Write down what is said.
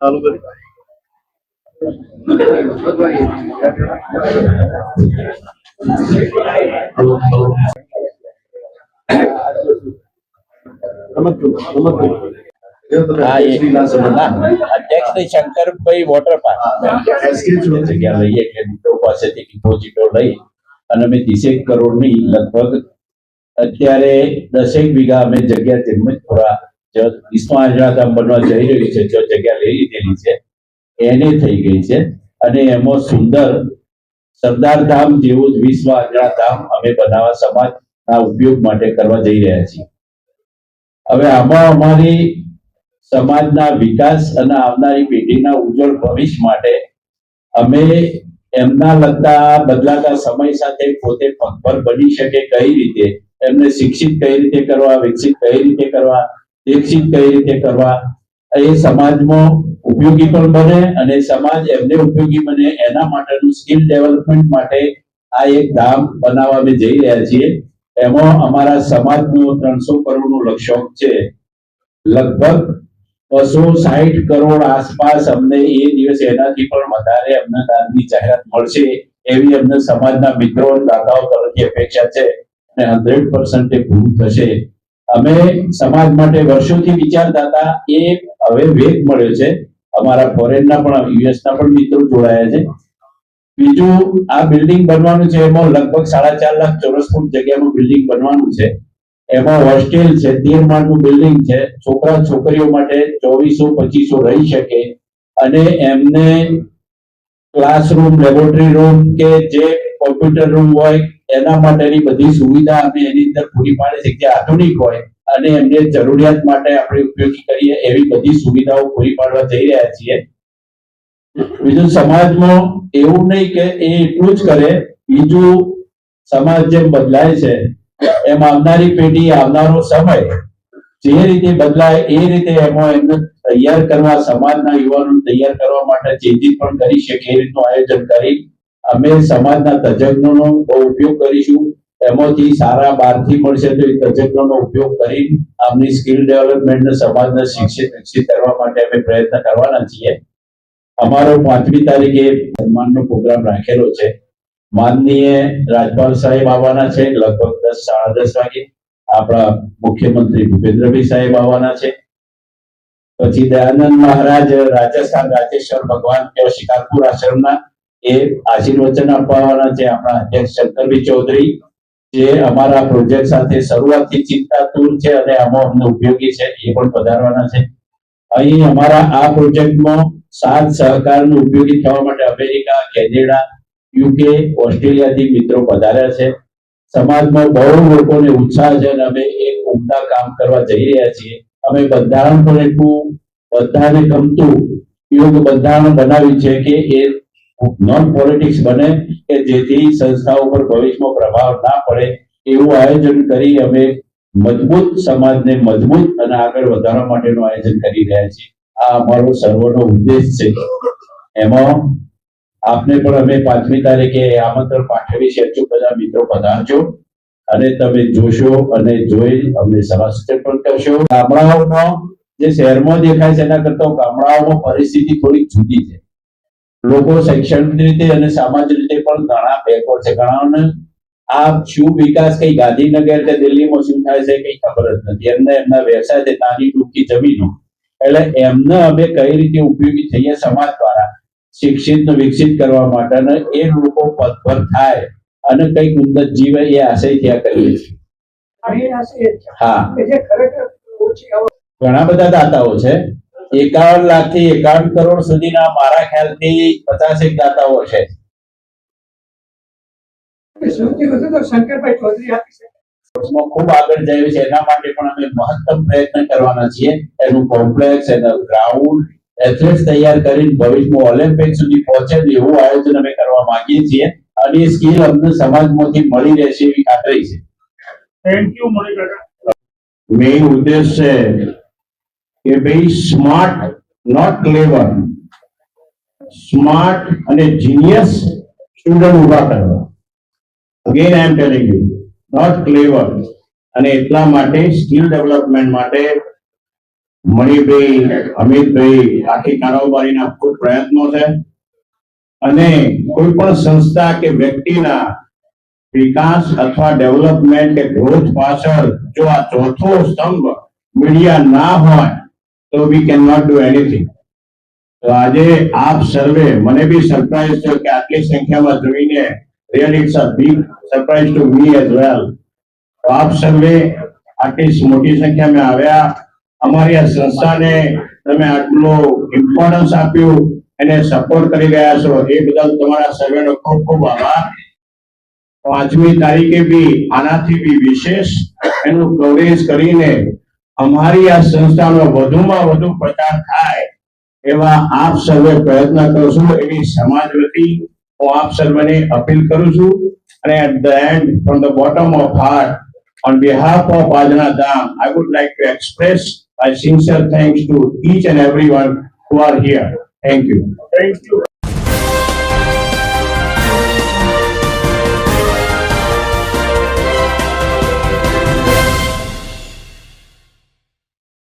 ચાલુ કરી અધ્યક્ષ શંકરભાઈ વોટર પાસેથી અને અમે ત્રીસેક કરોડની લગભગ અત્યારે દસેક વીઘા અમે જગ્યા તેમજ થોડા વિશ્વ બનવા જઈ રહ્યું છે, જો જગ્યા લઈ લીધેલી છે, એને થઈ ગઈ છે. અને એમાં સુંદર સરદાર ધામ જેવું જ વિશ્વ આંજણા ધામ અમે બનાવવા સમાજના ઉપયોગ માટે કરવા જઈ રહ્યા છીએ. હવે આમાં અમારી સમાજના વિકાસ અને આવનારી પેઢીના ઉજ્જવળ ભવિષ્ય માટે અમે એમના લગતા બદલાતા સમય સાથે પોતે પગભર બની શકે કઈ રીતે? એમને શિક્ષિત કઈ રીતે કરવા, વિકસિત કઈ રીતે કરવા? દીક્ષિત કઈ રીતે કરવા? એ સમાજમાં ઉપયોગી પણ બને અને સમાજ એમને ઉપયોગી બને એના માટેનું સ્કિલ ડેવલપમેન્ટ માટે આ એક ધામ બનાવવા અમે જઈ રહ્યા છીએ. એમાં અમારા સમાજનું ત્રણસો કરોડનું લક્ષ્યાંક છે. લગભગ બસો સાહીઠ કરોડ આસપાસ અમને એ દિવસે એનાથી પણ વધારે અમને દાનની જાહેરાત મળશે એવી અમને સમાજના મિત્રો દાતાઓ તરફથી અપેક્ષા છે અને હંડ્રેડ પર્સન્ટ એ પૂરું થશે. અમે સમાજ માટે વર્ષોથી વિચારતા હતા, એ હવે વેગ મળ્યો છે. અમારા ફોરેનના પણ યુએસના પણ મિત્રો જોડાયા છે. બીજું, આ બિલ્ડિંગ બનવાનું છે, એમાં લગભગ સાડા ચાર લાખ ચોરસ ફૂટ જગ્યાનું બિલ્ડિંગ બનવાનું છે. એમાં હોસ્ટેલ છે, તેર માળનું બિલ્ડિંગ છે. છોકરા, છોકરીઓ માટે ચોવીસો, પચીસો રહી શકે. અને એમને ક્લાસરૂમ લેબોરેટરી રૂમ કે જે કોમ્પ્યુટર રૂમ હોય, એના માટેની બધી સુવિધા અમે એની અંદર પૂરી પાડે છે. જે આધુનિક હોય, અને એમને જરૂરિયાત માટે આપણે ઉપયોગી કરીએ એવી બધી સુવિધાઓ પૂરી પાડવા જઈ રહ્યા છીએ. બીજું, સમાજમાં એવું નહીં કે એ એટલું જ કરે, બીજું સમાજ જેમ બદલાય છે, એમ આવનારી પેઢી, આવનારો સમય જે રીતે બદલાય, એ રીતે એમાં એમને તૈયાર કરવા, સમાજના યુવાનોને તૈયાર કરવા માટે ચિંતિત પણ કરી શકે એ રીતનું આયોજન કરી અમે સમાજના તજજ્ઞોનો બહુ ઉપયોગ કરીશું. એમાંથી સારા બહારથી મળશે તો એ તજજ્ઞોનો ઉપયોગ કરી આમની સ્કિલ ડેવલપમેન્ટને સમાજને શિક્ષિત વિકસિત કરવા માટે અમે પ્રયત્ન કરવાના છીએ. અમારો પાંચમી તારીખે સન્માનનો પ્રોગ્રામ રાખેલો છે. માનનીય રાજપાલ સાહેબ આવવાના છે, લગભગ દસ, સાડા દસ વાગે. આપણા મુખ્યમંત્રી ભૂપેન્દ્રભાઈ સાહેબ આવવાના છે. પછી દયાનંદ મહારાજ રાજસ્થાન રાજેશ્વર ભગવાન કેવા શિકારપુર આશ્રમના એ આશીર્વચન અપાવવાના છે આપણા અધ્યક્ષ શંકરભાઈ ચૌધરી, જે અમારા પ્રોજેક્ટ સાથે શરૂઆતથી ચિંતાતુર છે અને આમાં અમને ઉપયોગી છે, એ પણ પધારવાના છે. અહીં અમારા આ પ્રોજેક્ટમાં સાત સહકારનું ઉપયોગી થવા માટે અમેરિકા, કેનેડા, યુકે, ઓસ્ટ્રેલિયાથી મિત્રો પધાર્યા છે. સમાજમાં બહુ લોકોને ઉત્સાહ છે અને અમે એક ઉમદા કામ કરવા જઈ રહ્યા છીએ. અમે બંધારણ પણ એટલું બધાને ગમતું, યોગ્ય બંધારણ બનાવ્યું છે કે એ નોન પોલિટિક્સ બને કે જેથી સંસ્થાઓ પર ભવિષ્યમાં પ્રભાવ ના પડે, એવું આયોજન કરી અમે મજબૂત સમાજને મજબૂત અને આગળ વધારવા માટેનું આયોજન કરી રહ્યા છીએ. આ અમારો સર્વનો ઉદ્દેશ છે. એમાં આપને પણ અમે પાંચમી તારીખે આમંત્રણ પાઠવી છે. અચૂક બધા મિત્રો પધારજો અને તમે જોશો અને જોઈ અમને સલાહ પણ કરશો. ગામડાઓમાં જે શહેરમાં દેખાય છે, એના કરતા ગામડાઓમાં પરિસ્થિતિ થોડી જુદી છે. લોકો શૈક્ષણિક રીતે અને સામાજિક રીતે પણ ઘણા બેકવર્ડ છે. ઘણાને આ શું વિકાસ? કઈ ગાંધીનગર કે દિલ્હીમાં શું થાય છે કઈ ખબર જ નથી. એમને એમના વ્યવસાય છે નાની ટૂંકી જમીનો. એટલે એમને અમે કઈ રીતે ઉપયોગી થઈએ સમાજ દ્વારા? શિક્ષિત વિકસિત કરવા માટે અને એ લોકો પદભર થાય અને કંઈક ઉન્નત જીવે એ આશય ત્યાં કરીએ છીએ. હા. ઘણા બધા દાતાઓ છે. એકાવન લાખથી એકાવન કરોડ સુધીના મારા ખ્યાલથી પચાસેક દાતાઓ છે. શંકરભાઈ ચૌધરી આપી શકે સ્પોર્ટ્સમાં ખૂબ આગળ જાય છે. એના માટે પણ અમે મહત્તમ પ્રયત્ન કરવાના છીએ. એનું કોમ્પ્લેક્સ એનું ગ્રાઉન્ડ એથ્લેટ તૈયાર કરીને ભવિષ્યમાં ઓલિમ્પિક સુધી પહોંચે એવું આયોજન અમે કરવા માંગીએ છીએ. અને એ સ્કિલ અમને સમાજમાંથી મળી રહેશે એવી ખાતરી છે. થેન્ક યુ મેઇન ઉદ્દેશ છે કે ભાઈ સ્માર્ટ નોટ ક્લેવર સ્માર્ટ અને જીનિયસ સ્ટુડન્ટ ઊભા કરવા. Again I am telling you not clever અને એટલા માટે સ્કિલ ડેવલપમેન્ટ માટે મણિભાઈ, અમિતભાઈ, આખી કારોબારીના ખૂબ પ્રયત્નો છે. અને કોઈ પણ સંસ્થા કે વ્યક્તિના વિકાસ અથવા ડેવલપમેન્ટ કે ગ્રોથ પાછળ જો આ ચોથો સ્તંભ મીડિયા ના હોય તો we can not do anything તો આજે આપ સર્વે, મને બી સરપ્રાઈઝ છે કે આટલી સંખ્યામાં જોઈને real it's a big surprise to me as well તો આપ સર્વે આટલી મોટી સંખ્યામાં આવ્યા. અમારી આ સંસ્થાને તમે આટલો ઇમ્પોર્ટન્સ આપ્યું, એને સપોર્ટ કરી રહ્યા છો. એ બદલ તમારા સર્વેનો ખૂબ ખૂબ આભાર. પાંચમી તારીખે બી આનાથી બી વિશેષ એનું કવરેજ કરીને અમારી આ સંસ્થાનો વધુમાં વધુ પ્રચાર થાય એવા આપ સર્વે પ્રયત્ન કરશો એવી સમાજ વતી હું આપ સર્વેને અપીલ કરું છું અને at the end from the bottom of heart on behalf of Ajna Dham, I would like to express my sincere thanks to each and everyone who are here. Thank you. Thank you